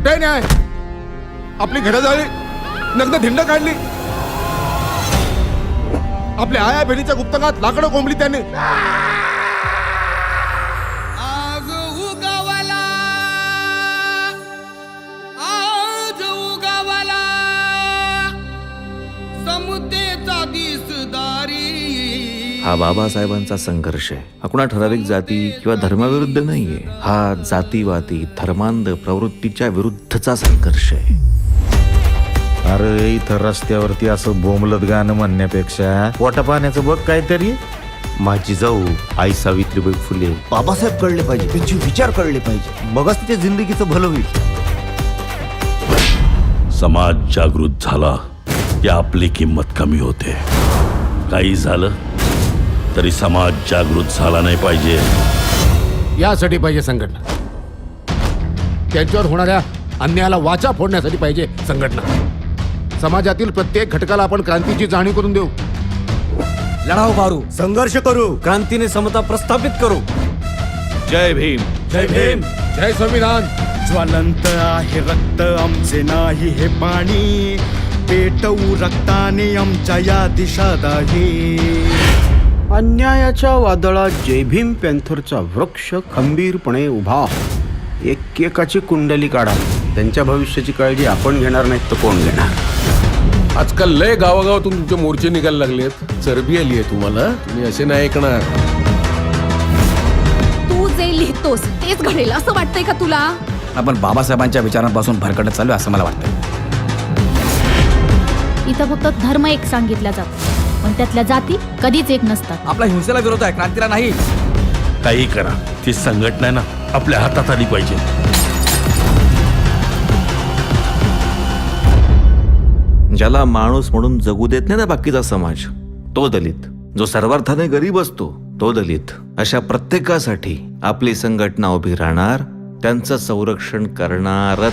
कुठे न्याय? आपली घरं जाळी नग्न धिंड काढली. आपल्या आया बहिणीच्या गुप्तकात लाकडं कोंबली त्याने. हा बाबासाहेबांचा संघर्ष आहे. हा कुणा ठराविक जाती किंवा धर्माविरुद्ध नाहीये. हा जातीवादी धर्मांध प्रवृत्तीच्या विरुद्धचा संघर्ष आहे. अरे इथं रस्त्यावरती असं बोंबलत गाणं म्हणण्यापेक्षा पोटा पाण्याचं बघ काहीतरी. माझी जाऊ आई सावित्रीबाई फुले. बाबासाहेब कळले पाहिजे त्यांचे विचार कळले पाहिजे. मगच तिच्या जिंदगीचं भलं होईल. समाज जागृत झाला की आपली किंमत कमी होते. काही झालं? तरी समाज जागृत झाला नाही पाहिजे. यासाठी पाहिजे संघटना. त्यांच्यावर होणाऱ्या अन्यायाला वाचा फोडण्यासाठी पाहिजे संघटना. समाजातील प्रत्येक घटकाला आपण क्रांतीची जाणीव करून देऊ. लढाव मारू. संघर्ष करू. क्रांतीने समता प्रस्थापित करू. जय भीम. जय भीम. जय संविधान. ज्वलंत आहे रक्त आमचे नाही हे पाणी. पेटवू रक्ताने आमच्या या दिशा दाही अन्यायाच्या वादळात जय भीम पॅन्थरचा वृक्ष खंबीरपणे उभा. एकेकाची कुंडली काढा. त्यांच्या भविष्याची काळजी आपण घेणार नाहीत तर कोण घेणार? आजकाल लय गावागावातून तुमचे मोर्चे निघायला लागलेत. चरबी आली आहे तुम्हाला. तुम्ही असे नाही ऐकणार. तू जे लिहितोस तेच घडेल. असं वाटतंय का तुला? आपण बाबासाहेबांच्या विचारांपासून भरकटत चालू असं मला वाटतं इथं फक्त धर्म एक सांगितला जातो. पण त्यातल्या जाती कधीच एक नसतात. आपला हिंसेला विरोध आहे क्रांतीला नाही. काही करा ती संघटना आहे ना आपल्या हातात आली पाहिजे. ज्याला माणूस म्हणून जगू देत नाही ना बाकीचा समाज तो दलित. जो सर्वार्थाने गरीब असतो तो दलित. अशा प्रत्येकासाठी आपली संघटना उभी राहणार त्यांचं संरक्षण करणारच.